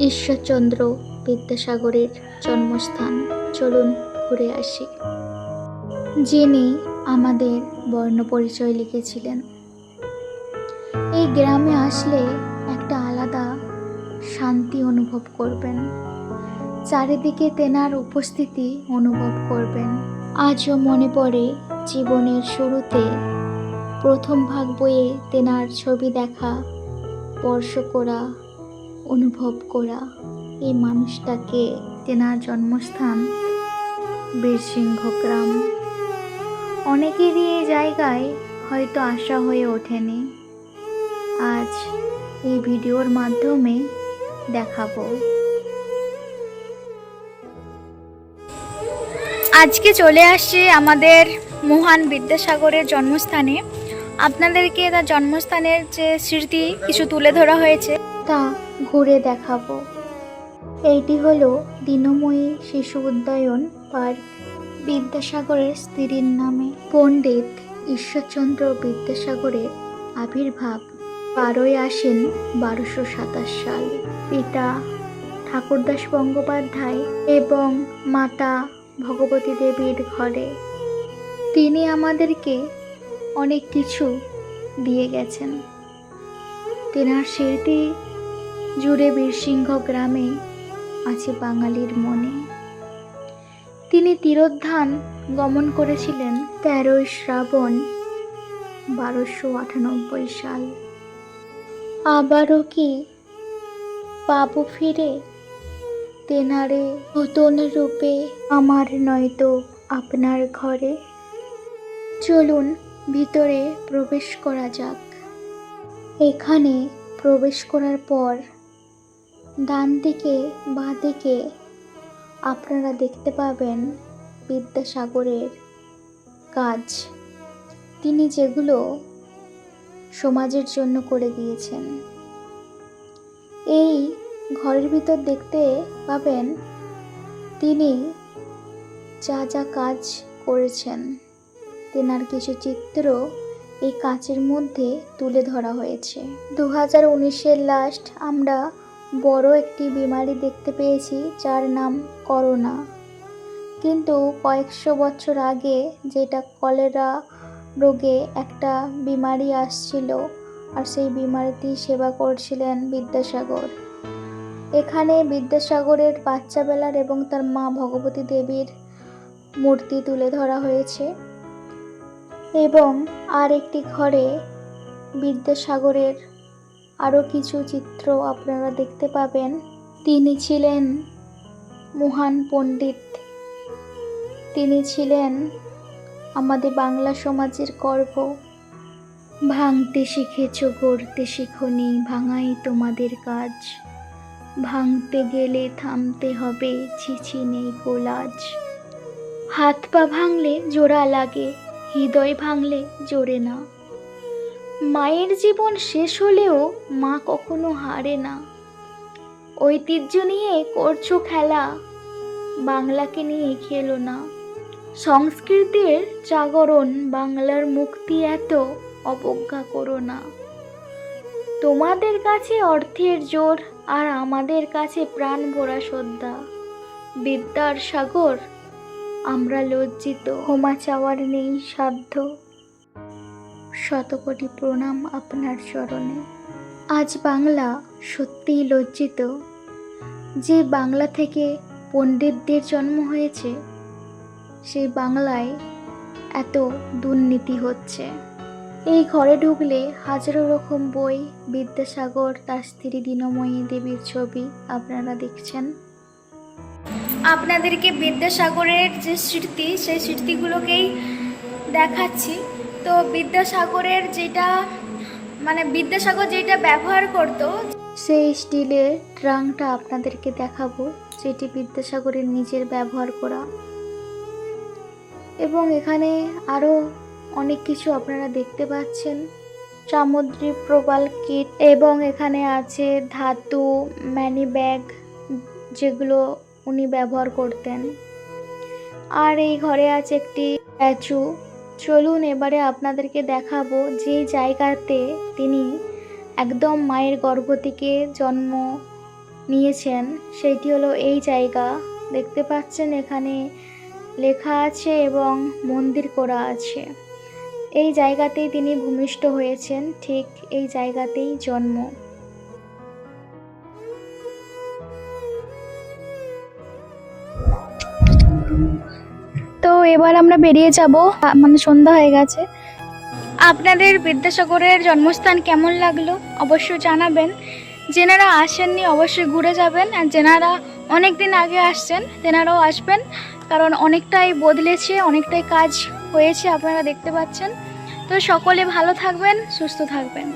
ঈশ্বরচন্দ্র বিদ্যাসাগরের জন্মস্থান। চলুন ঘুরে আসি। যিনি আমাদের বর্ণ পরিচয় লিখেছিলেন। এই গ্রামে আসলে একটা আলাদা শান্তি অনুভব করবেন। চারিদিকে তেনার উপস্থিতি অনুভব করবেন। আজও মনে পড়ে জীবনের শুরুতে প্রথম ভাগ বইয়ে তেনার ছবি দেখা, স্পর্শ করা অনুভব করা এই মানুষটাকে তেনার জন্মস্থান বীরসিংহ গ্রাম অনেকেরই এই জায়গায় হয়তো আশা হয়ে ওঠেনি। আজ এই ভিডিওর মাধ্যমে দেখাবো। আজকে চলে আসছি আমাদের মহান বিদ্যাসাগরের জন্মস্থানে। আপনাদেরকে তার জন্মস্থানের যে স্মৃতি কিছু তুলে ধরা হয়েছে। তা ঘুরে দেখাবো। এইটি হলো দিনময়ী শিশু উদ্যায়ন পার্ক। বিদ্যাসাগরের স্ত্রীর নামে পণ্ডিত ঈশ্বরচন্দ্র বিদ্যাসাগরের আবির্ভাব বারোই আসেন বারোশো সাতাশ সাল। পিতা ঠাকুরদাস গঙ্গোপাধ্যায় এবং মাতা ভগবতী দেবীর ঘরে। তিনি আমাদেরকে অনেক কিছু দিয়ে গেছেন। তেনার স্মৃতি জুড়ে বীরসিংহ গ্রামে আছে বাঙালির মনে। তিনি তীরোদ্ধান গমন করেছিলেন তেরোই শ্রাবণ বারোশো আটানব্বই সাল। আবারও কি পাবো ফিরে? তেনারে নতুন রূপে আমার নয়তো আপনার ঘরে। চলুন ভিতরে প্রবেশ করা যাক। এখানে প্রবেশ করার পর ডান দিকে বাঁ দিকে আপনারা দেখতে পাবেন বিদ্যাসাগরের কাজ। তিনি যেগুলো সমাজের জন্য করে গিয়েছেন এই ঘরের ভিতর দেখতে পাবেন তিনি যা যা কাজ করেছেন। তেনার কিছু চিত্র এই কাচের মধ্যে তুলে ধরা হয়েছে। দু হাজার উনিশের লাস্ট আমরা বড় একটি বিমারি দেখতে পেয়েছি, যার নাম করোনা। কিন্তু কয়েকশো বছর আগে যেটা কলেরা রোগে একটা বিমারি আসছিল আর সেই বিমারিতেই সেবা করছিলেন বিদ্যাসাগর। এখানে বিদ্যাসাগরের বাচ্চাবেলার এবং তার মা ভগবতী দেবীর মূর্তি তুলে ধরা হয়েছে। এবং আর একটি ঘরে বিদ্যাসাগরের আরও কিছু চিত্র আপনারা দেখতে পাবেন। তিনি ছিলেন মহান পণ্ডিত। তিনি ছিলেন আমাদের বাংলা সমাজের গর্ব। ভাঙতে শিখেছ, গড়তে শিখনি, ভাঙাই তোমাদের কাজ। ভাঙতে গেলে থামতে হবে, ছিছি নেই কোলাজ। হাত পা ভাঙলে জোড়া লাগে, হৃদয় ভাঙলে জোরে না। মায়ের জীবন শেষ হলেও মা কখনো হারে না। ঐতিহ্য নিয়ে করছ খেলা, বাংলাকে নিয়ে খেলো না। সংস্কৃতির জাগরণ, বাংলার মুক্তি এত অবজ্ঞা করো না। তোমাদের কাছে অর্থের জোর আর আমাদের কাছে প্রাণ ভরা শ্রদ্ধা। বিদ্যার সাগর, আমরা লজ্জিত। ক্ষমা চাওয়ার নেই সাধ্য। শতকোটি প্রণাম আপনার চরণে। আজ বাংলা সত্যিই লজ্জিত। যে বাংলা থেকে পণ্ডিতদের জন্ম হয়েছে, সেই বাংলায় এত দুর্নীতি হচ্ছে। এই ঘরে ঢুকলে হাজারো রকম বই, বিদ্যাসাগর, তার স্ত্রী দীনময়ী দেবীর ছবি আপনারা দেখছেন। আপনাদেরকে বিদ্যাসাগরের যে স্মৃতি, সেই স্মৃতিগুলোকেই দেখাচ্ছি। তো বিদ্যাসাগরের যেটা মানে বিদ্যাসাগর যেটা ব্যবহার করত, সেই স্টিলের ট্রাংটা আপনাদেরকে দেখাবো, যেটি বিদ্যাসাগরের নিজের ব্যবহার করা। এবং এখানে আরও অনেক কিছু আপনারা দেখতে পাচ্ছেন। সামুদ্রিক প্রবাল কিট এবং এখানে আছে ধাতু ম্যানি ব্যাগ, যেগুলো উনি ব্যবহার করতেন। আর এই ঘরে আছে একটি স্ট্যাচু। চলুন এবারে আপনাদেরকে দেখাবো যে জায়গাতে তিনি একদম মায়ের গর্ভ থেকে জন্ম নিয়েছেন। সেইটি হলো এই জায়গা। দেখতে পাচ্ছেন এখানে লেখা আছে এবং মন্দির করা আছে। এই জায়গাতেই তিনি ভূমিষ্ঠ হয়েছেন, ঠিক এই জায়গাতেই জন্ম। এবার আমরা বেরিয়ে যাব। মানে সন্ধ্যা হয়ে গেছে। আপনাদের বিদ্যাসাগরের জন্মস্থান কেমন লাগল অবশ্যই জানাবেন। যেনারা আসেননি অবশ্যই ঘুরে যাবেন আর যেনারা অনেক দিন আগে আসছেন, তেনারাও আসবেন। কারণ অনেকটাই বদলেছে, অনেকটাই কাজ হয়েছে আপনারা দেখতে পাচ্ছেন। তো সকলে ভালো থাকবেন, সুস্থ থাকবেন।